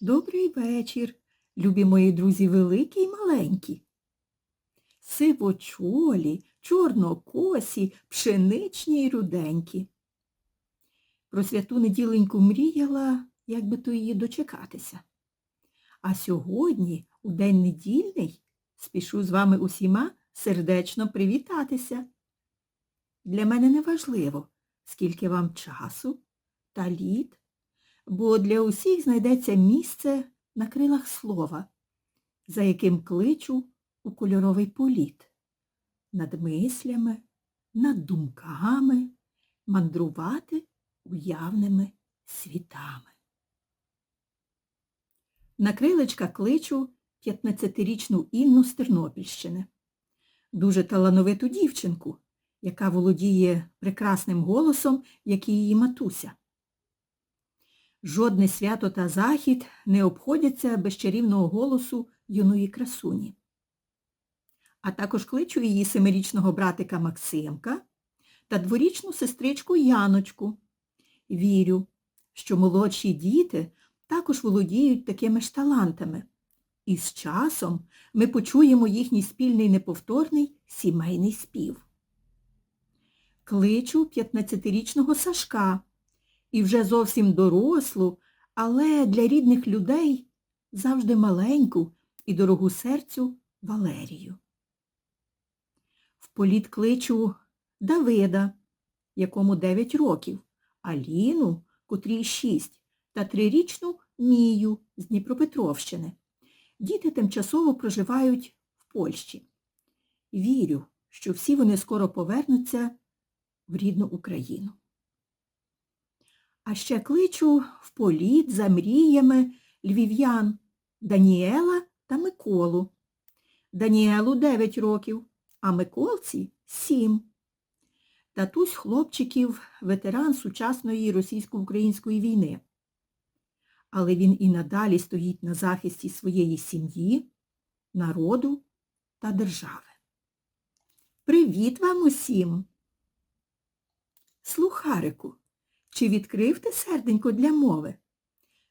Добрий вечір, любі мої друзі великі й маленькі. Сивочолі, чорнокосі, пшеничні й руденькі. Про святу неділеньку мріяла, як би то її дочекатися. А сьогодні, у день недільний, спішу з вами усіма сердечно привітатися. Для мене не важливо, скільки вам часу та літ, бо для усіх знайдеться місце на крилах слова, за яким кличу у кольоровий політ, над мислями, над думками, мандрувати уявними світами. На крилечка кличу 15-річну Інну з Тернопільщини, дуже талановиту дівчинку, яка володіє прекрасним голосом, як і її матуся. Жодне свято та захід не обходяться без чарівного голосу юної красуні. А також кличу її семирічного братика Максимка та дворічну сестричку Яночку. Вірю, що молодші діти також володіють такими ж талантами. І з часом ми почуємо їхній спільний неповторний сімейний спів. Кличу 15-річного Сашка і вже зовсім дорослу, але для рідних людей завжди маленьку і дорогу серцю Валерію. В політ кличу Давида, якому 9 років, Аліну, котрій 6, та трирічну Мію з Дніпропетровщини. Діти тимчасово проживають в Польщі. Вірю, що всі вони скоро повернуться в рідну Україну. А ще кличу в політ за мріями львів'ян Даніела та Миколу. Даніелу 9 років, а Миколці 7. Татусь хлопчиків ветеран сучасної російсько-української війни. Але він і надалі стоїть на захисті своєї сім'ї, народу та держави. Привіт вам усім! Слухарику! Чи відкрив ти серденько для мови?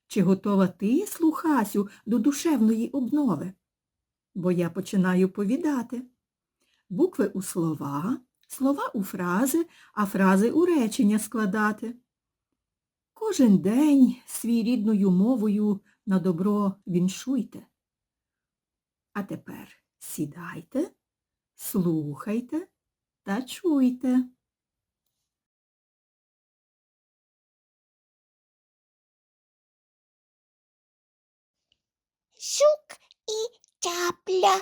Чи готова ти, слухасю, до душевної обнови? Бо я починаю повідати. Букви у слова, слова у фрази, а фрази у речення складати. Кожен день свій рідною мовою на добро віншуйте. А тепер сідайте, слухайте та чуйте. Жук і чапля.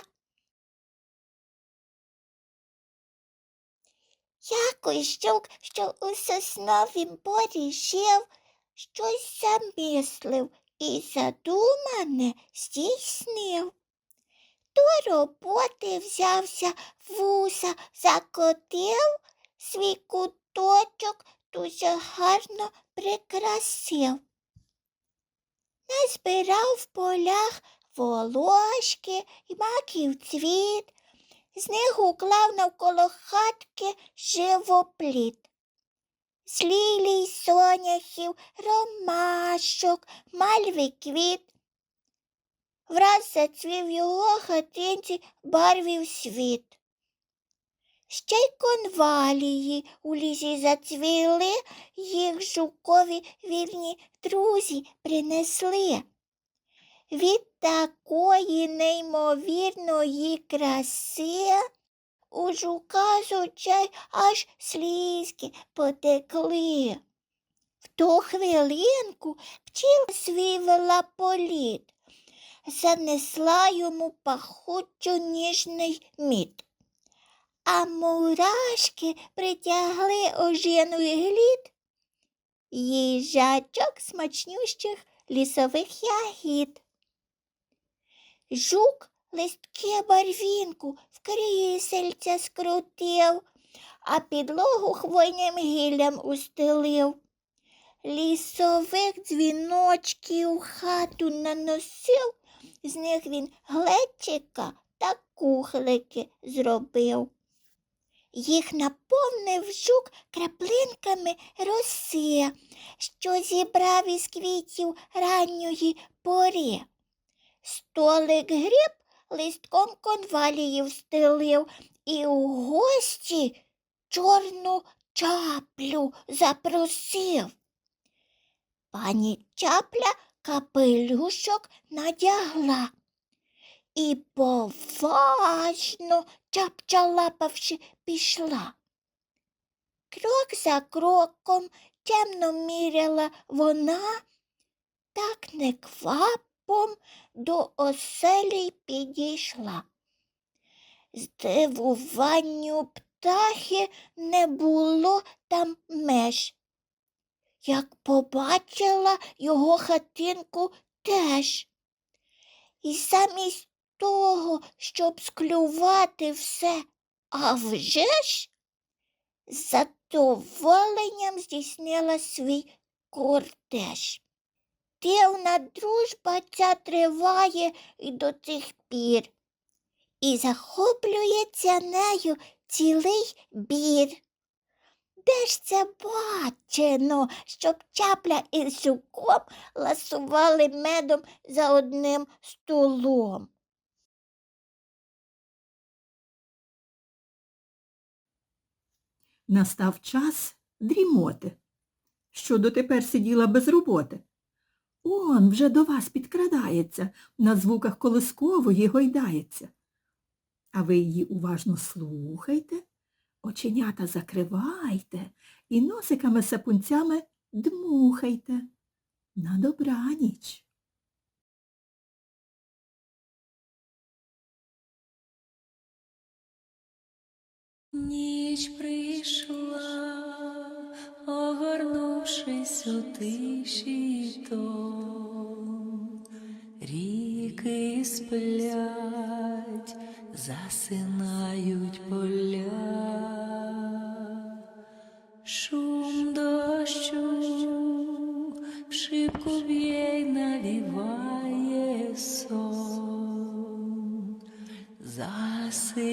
Якось жук, що у сосновім борі жив, щось замислив і задумане здійснив. До роботи взявся вуса, закотив, свій куточок дуже гарно прикрасив. Назбирав в полях волошки і маків цвіт, з них уклав навколо хатки живопліт. З лілій, соняхів, ромашок, мальви квіт. Враз зацвів його хатинці барвів світ. Ще й конвалії у лісі зацвіли, їх жукові вірні друзі принесли. Від такої неймовірної краси у жука з аж слізки потекли. В ту хвилинку пчіла свій вела політ, занесла йому пахучу ніжний мід а мурашки притягли ожений глід їжачок смачнющих лісових ягід. Жук листки барвінку в крісельця скрутив, а підлогу хвойним гіллям устелив. Лісових дзвіночків хату наносив, з них він глечика та кухлики зробив. Їх наповнив жук краплинками роси, що зібрав із квітів ранньої пори. Столик гріб листком конвалії встелив і у гості чорну чаплю запросив. Пані чапля капелюшок надягла і поважно чапчалапавши пішла. Крок за кроком темно міряла вона, так неквапом до оселі підійшла. Здивуванню птахи не було там меж. Як побачила його хатинку теж. І замість того, щоб склювати все, а вже ж, задоволенням здійснила свій кортеж. Дивна дружба ця триває і до цих пір, і захоплюється нею цілий бір. Де ж це бачено, щоб чапля із жуком ласували медом за одним столом? Настав час дрімоти. Що дотепер сиділа без роботи. Он вже до вас підкрадається, на звуках колискової гойдається. А ви її уважно слухайте, оченята закривайте і носиками сапунцями дмухайте. На добраніч. Ніч прийшла, огорнувшись у тиші тон. Ріки сплять, засинають поля. Шум дощу шибку б'є навіває сон. Засинай,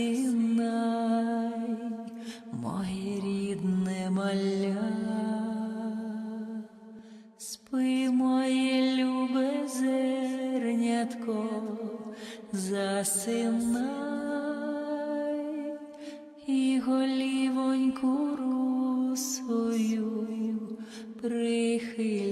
маля, спи, моє любе зернятко, засинай і голівоньку русою прихиляй.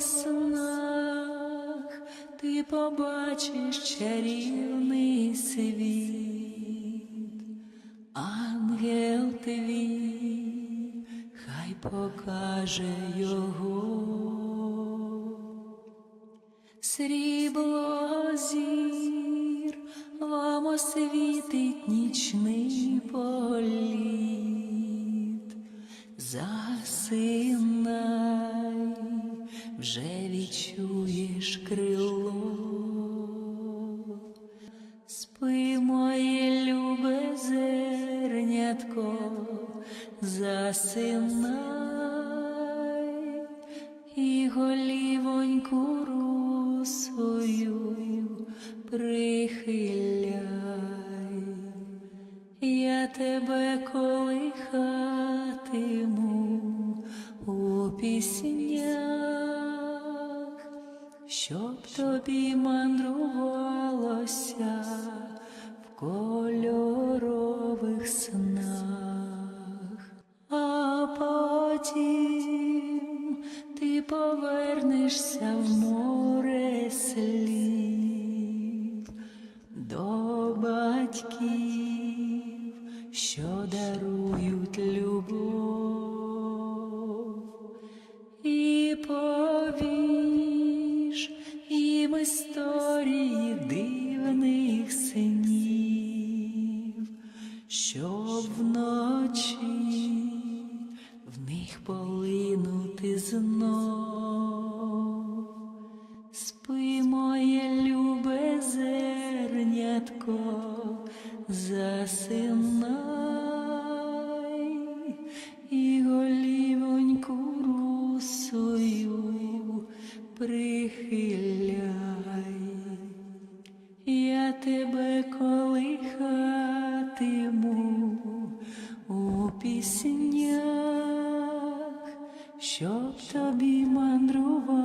Снах ти побачиш чарівний світ. Ангел твій, хай покаже його, срібло зір, вам освітить нічний засинай і голівоньку русою прихиляй. Я тебе колихатиму у піснях, щоб тобі мандрувалося в кольорових снах, повернешся в море слів до батьків, що дарують знов спи моє любе зернятко, засинай і голівоньку русою прихиляй, я тебе колихатиму у пісні тобі мандрувати.